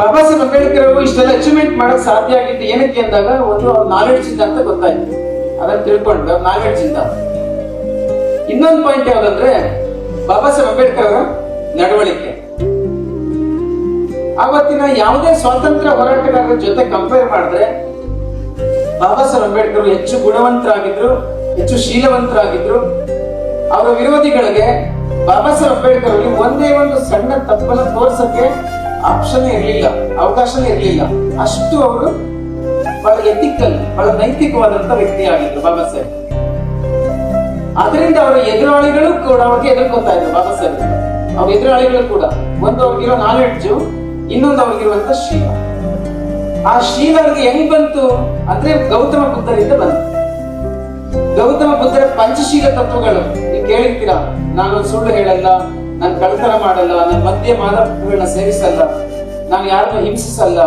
ಬಾಬಾ ಸಾಹೇಬ್ ಅಂಬೇಡ್ಕರ್ ಅವರು ಇಷ್ಟೆಲ್ಲ ಅಚೀವ್ಮೆಂಟ್ ಮಾಡಕ್ ಸಾಧ್ಯ ಆಗಿತ್ತು ಏನಕ್ಕೆ ಅಂದಾಗ ಒಂದು ಅವ್ರ ನಾಲೆಡ್ಜ್ ಇಂದ ಅಂತ ಗೊತ್ತಾಯ್ತು. ಅದನ್ನ ತಿಳ್ಕೊಂಡು ನಾಲೆಡ್ಜ್ ಇಂದ. ಇನ್ನೊಂದು ಪಾಯಿಂಟ್ ಯಾವ್ದಂದ್ರೆ ಬಾಬಾ ಸಾಹೇಬ್ ಅಂಬೇಡ್ಕರ್ ಅವರ ನಡವಳಿಕೆ. ಆವತ್ತಿನ ಯಾವುದೇ ಸ್ವಾತಂತ್ರ್ಯ ಹೋರಾಟಗಾರರ ಜೊತೆ ಕಂಪೇರ್ ಮಾಡಿದ್ರೆ ಬಾಬಾ ಸಾಹೇಬ್ ಅಂಬೇಡ್ಕರ್ ಅವರು ಹೆಚ್ಚು ಗುಣವಂತರಾಗಿದ್ರು, ಹೆಚ್ಚು ಶೀಲವಂತರಾಗಿದ್ರು. ಅವರ ವಿರೋಧಿಗಳಿಗೆ ಬಾಬಾ ಸಾಹೇಬ್ ಅಂಬೇಡ್ಕರ್ ಅವರಿಗೆ ಒಂದೇ ಒಂದು ಸಣ್ಣ ತಪ್ಪನ್ನು ತೋರ್ಸಕ್ಕೆ ಆಪ್ಷನ್ ಇರಲಿಲ್ಲ, ಅವಕಾಶನೇ ಇರಲಿಲ್ಲ. ಅಷ್ಟು ಅವರು ಬಹಳ ಎಥಿಕಲ್ ಬಹಳ ನೈತಿಕವಾದಂತ ವ್ಯಕ್ತಿ ಆಗಿದ್ರು ಬಾಬಾ ಸಾಹೇಬ್. ಅದರಿಂದ ಅವರ ಎದುರಾಳಿಗಳು ಕೂಡ ಅವ್ರಿಗೆ ಎದುರ್ಕೊತಾ ಇದ್ರು ಬಾಬಾ ಸಾಹೇಬ್. ಅವ್ರ ಎದುರಾಳಿಗಳು ಕೂಡ, ಒಂದು ಅವ್ರಿಗಿರೋ ನಾಲೆಡ್ಜು ಇನ್ನೊಂದು ಅವ್ರಿಗಿರುವಂತ ಶೀಲ. ಆ ಶೀಲ ಅವ್ರಿಗೆ ಹೆಂಗ್ ಬಂತು ಅಂದ್ರೆ ಗೌತಮ ಬುದ್ಧರಿಂದ ಬಂತು. ಗೌತಮ ಬುದ್ಧರ ಪಂಚಶೀಲ ತತ್ವಗಳು, ನೀವು ಕೇಳಿರ್ತೀರಾ? ನಾನು ಸುಳ್ಳು ಹೇಳಲ್ಲ ನಾನು ಕಳ್ತನ ಮಾಡಲ್ಲ, ನಾನು ಮದ್ಯ ಮಾದಕಗಳನ್ನ ಸೇವಿಸಲ್ಲ, ನಾನು ಯಾರನ್ನು ಹಿಂಸಿಸಲ್ಲ,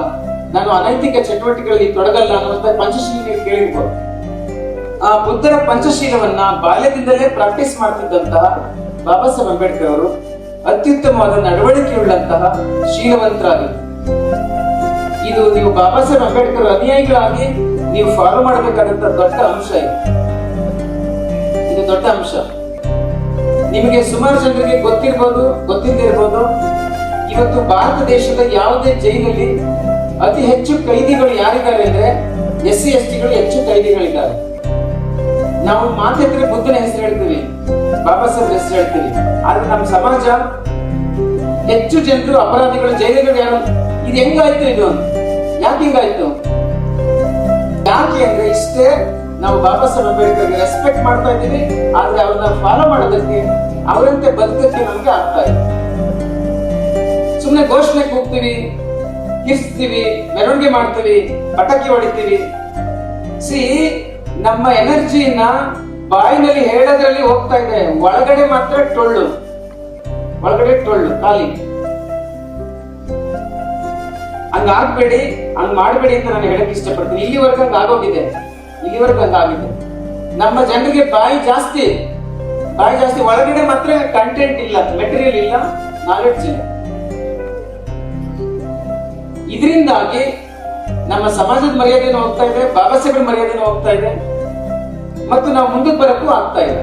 ನಾನು ಅನೈತಿಕ ಚಟುವಟಿಕೆಗಳಲ್ಲಿ ತೊಡಗಲ್ಲ ಅನ್ನುವಂತ ಪಂಚಶೀಲ ನೀವು ಆ ಬುದ್ಧರ ಪಂಚಶೀಲವನ್ನ ಬಾಲ್ಯದಿಂದಲೇ ಪ್ರಾಕ್ಟೀಸ್ ಮಾಡ್ತಿದ್ದಂತಹ ಬಾಬಾ ಸಾಹೇಬ್ ಅಂಬೇಡ್ಕರ್ ಅವರು ಅತ್ಯುತ್ತಮವಾದ ನಡವಳಿಕೆಯುಳ್ಳಂತಹ ಶೀಲವಂತರಾಗಿದ್ದರು ಇದು ನೀವು ಬಾಬಾ ಸಾಹೇಬ್ ಅಂಬೇಡ್ಕರ್ ಅನುಯಾಯಿಗಳಾಗಿ ನೀವು ಫಾಲೋ ಮಾಡಬೇಕಾದಂತ ದೊಡ್ಡ ಅಂಶ ಇದು ದೊಡ್ಡ ಅಂಶ. ನಿಮಗೆ ಸುಮಾರು ಜನರಿಗೆ ಗೊತ್ತಿರ್ಬೋದು ಗೊತ್ತಿಲ್ಲದೆ ಇವತ್ತು ಭಾರತ ದೇಶದ ಯಾವುದೇ ಜೈಲಲ್ಲಿ ಅತಿ ಹೆಚ್ಚು ಕೈದಿಗಳು ಯಾರಿದ್ದಾರೆ ಅಂದ್ರೆ ಎಸ್ ಸಿ ಎಸ್ ಟಿಗಳು ಹೆಚ್ಚು ಕೈದಿಗಳಿದ್ದಾರೆ. ನಾವು ಮಾತಾಡಿದ್ರೆ ಬುದ್ಧನ ಹೆಸರು ಹೇಳ್ತೀವಿ, ಬಾಬಾ ಸಾಹೇಬ್ ಹೆಸರು ಹೇಳ್ತೀವಿ. ಆದ್ರೆ ನಮ್ಮ ಸಮಾಜ ಹೆಚ್ಚು ಜನರು ಅಪರಾಧಿಗಳು, ಜೈಲುಗಳು ಯಾರು? ಇದು ಹೆಂಗಾಯ್ತು ಇದು? ಯಾಕೆ ಹಿಂಗಾಯ್ತು? ಯಾಕೆ ಅಂದ್ರೆ ಇಷ್ಟೇ ನಾವು ಬಾಬಾ ಸಾಹೇಬ್ ಅಂಬೇಡ್ಕರ್ ರೆಸ್ಪೆಕ್ಟ್ ಮಾಡ್ತಾ ಇದ್ದೀವಿ. ಆದ್ರೆ ಅವ್ರನ್ನ ಫಾಲೋ ಮಾಡೋದಕ್ಕೆ ಅವರಂತೆ ಬದುಕಕ್ಕೆ ನಮ್ಗೆ ಆಗ್ತಾ ಇದೆ ಸುಮ್ಮನೆ ಘೋಷಣೆಗೆ ಹೋಗ್ತೀವಿ, ಕಿರ್ಸ್ತೀವಿ, ಮೆರವಣಿಗೆ ಮಾಡ್ತೀವಿ, ಪಟಾಕಿ ಹೊಡಿತೀವಿ. ಸಿ ನಮ್ಮ ಎನರ್ಜಿಯನ್ನ ಬಾಯಿನಲ್ಲಿ ಹೇಳೋದ್ರಲ್ಲಿ ಹೋಗ್ತಾ ಇದೆ. ಒಳಗಡೆ ಮಾತ್ರ ಟೊಳ್ಳು. ಒಳಗಡೆ ಟೊಳ್ಳು, ಖಾಲಿ. ಹಂಗಾಗ್ಬೇಡಿ, ಹಂಗ್ ಮಾಡಬೇಡಿ ಅಂತ ನಾನು ಹೇಳಕ್ ಇಷ್ಟಪಡ್ತೀನಿ. ಇಲ್ಲಿವರೆಗೂ ಹಂಗ ಆಗೋಗಿದೆ. ಇಲ್ಲಿವರೆಗೂ ಬಂದಾಗಿದೆ ನಮ್ಮ ಜನರಿಗೆ ಬಾಯಿ ಜಾಸ್ತಿ ಬಾಯಿ ಜಾಸ್ತಿ. ಒಳಗಡೆ ಮಾತ್ರ ಕಂಟೆಂಟ್ ಇಲ್ಲ ಮೆಟೀರಿಯಲ್ ಇಲ್ಲ ನಾಲೆಡ್ಜ್ ಇಲ್ಲ. ಇದರಿಂದಾಗಿ ನಮ್ಮ ಸಮಾಜದ ಮರ್ಯಾದೆನೂ ಹೋಗ್ತಾ ಇದೆ, ಬಾಬಾ ಸಾಹೇಬ್ರ ಮರ್ಯಾದೆನೂ ಹೋಗ್ತಾ ಇದೆ, ಮತ್ತು ನಾವು ಮುಂದಕ್ಕೆ ಬರಕ್ಕೂ ಆಗ್ತಾ ಇಲ್ಲ.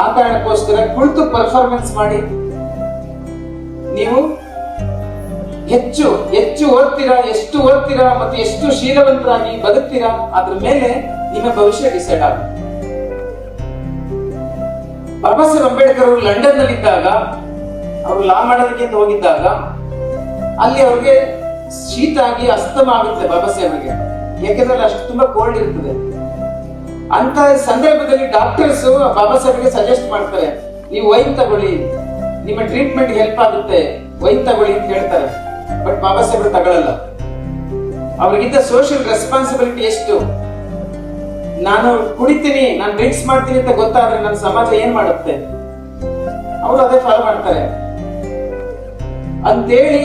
ಆ ಕಾರಣಕ್ಕೋಸ್ಕರ ಕುಳಿತು ಪರ್ಫಾರ್ಮೆನ್ಸ್ ಮಾಡಿ. ನೀವು ಹೆಚ್ಚು ಹೆಚ್ಚು ಓದ್ತೀರಾ ಎಷ್ಟು ಓದ್ತೀರಾ ಮತ್ತು ಎಷ್ಟು ಶೀಲವಂತರಾಗಿ ಬದುಕ್ತೀರಾ ಅದ್ರ ಮೇಲೆ ನಿಮ್ಮ ಭವಿಷ್ಯ ಡಿಸೈಡ್ ಆಗುತ್ತೆ. ಬಾಬಾ ಸಾಹೇಬ್ ಅಂಬೇಡ್ಕರ್ ಅವರು ಲಂಡನ್ ನಲ್ಲಿದ್ದಾಗ ಅವರು ಲಾ ಮಾಡೋದಕ್ಕೆ ಹೋಗಿದ್ದಾಗ, ಅಲ್ಲಿ ಅವ್ರಿಗೆ ಶೀತ ಆಗಿ ಅಸ್ತಮ ಆಗುತ್ತೆ ಬಾಬಾ ಸಾಹೇಬ್ರಿಗೆ ಯಾಕೆಂದ್ರೆ ಅಷ್ಟು ತುಂಬಾ ಕೋಲ್ಡ್ ಇರ್ತದೆ. ಅಂತ ಸಂದರ್ಭದಲ್ಲಿ ಡಾಕ್ಟರ್ಸ್ ಬಾಬಾ ಸಾಹೇಬ್ಗೆ ಸಜೆಸ್ಟ್ ಮಾಡ್ತಾರೆ, ನೀವು ವೈನ್ ತಗೊಳ್ಳಿ. ನಿಮ್ಮ ಟ್ರೀಟ್ಮೆಂಟ್ ಹೆಲ್ಪ್ ಆಗುತ್ತೆ. ವೈನ್ ತಗೊಳ್ಳಿ ಅಂತ ಹೇಳ್ತಾರೆ. ಬಟ್ ಬಾಬಾ ಸಾಹೇಬ್ರು ತಗೊಳ್ಳಲ್ಲ ಅವ್ರಿಗಿದ್ದ ಸೋಷಿಯಲ್ ರೆಸ್ಪಾನ್ಸಿಬಿಲಿಟಿ ಎಷ್ಟು? ನಾನು ಕುಡಿತೀನಿ, ನಾನು ಡ್ರಿಂಕ್ಸ್ ಮಾಡ್ತೀನಿ ಅಂತ ಗೊತ್ತಾದ್ರೆ ನನ್ನ ಸಮಾಜ ಏನ್ ಮಾಡುತ್ತೆ? ಅವರು ಅದೇ ಫಾಲೋ ಮಾಡ್ತಾರೆ. ಅಂತೇಳಿ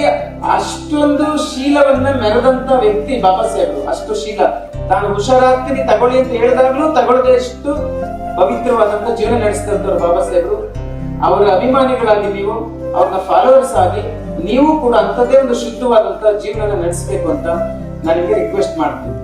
ಅಷ್ಟೊಂದು ಶೀಲವನ್ನ ಮೆರೆದಂತ ವ್ಯಕ್ತಿ ಬಾಬಾ ಸಾಹೇಬ್ರು ಅಷ್ಟು ಶೀಲ. ತಾನು ಹುಷಾರಾಗ್ತೀನಿ, ತಗೊಳ್ಳಿ ಅಂತ ಹೇಳಿದಾಗ್ಲೂ ತಗೊಳ್ಳದೆ ಎಷ್ಟು ಪವಿತ್ರವಾದಂತ ಜೀವನ ನಡೆಸಿದಂತವ್ರು ಬಾಬಾ ಸಾಹೇಬ್ರು ಅವರ. ಅಭಿಮಾನಿಗಳಾಗಿ ನೀವು, ಅವ್ರನ್ನ ಫಾಲೋವರ್ಸ್ ಆಗಿ ನೀವು ಕೂಡ ಅಂತದೇ ಒಂದು ಶುದ್ಧವಾದಂತಹ ಜೀವನ ನಡೆಸಬೇಕು ಅಂತ ನನಗೆ ರಿಕ್ವೆಸ್ಟ್ ಮಾಡ್ತೀನಿ.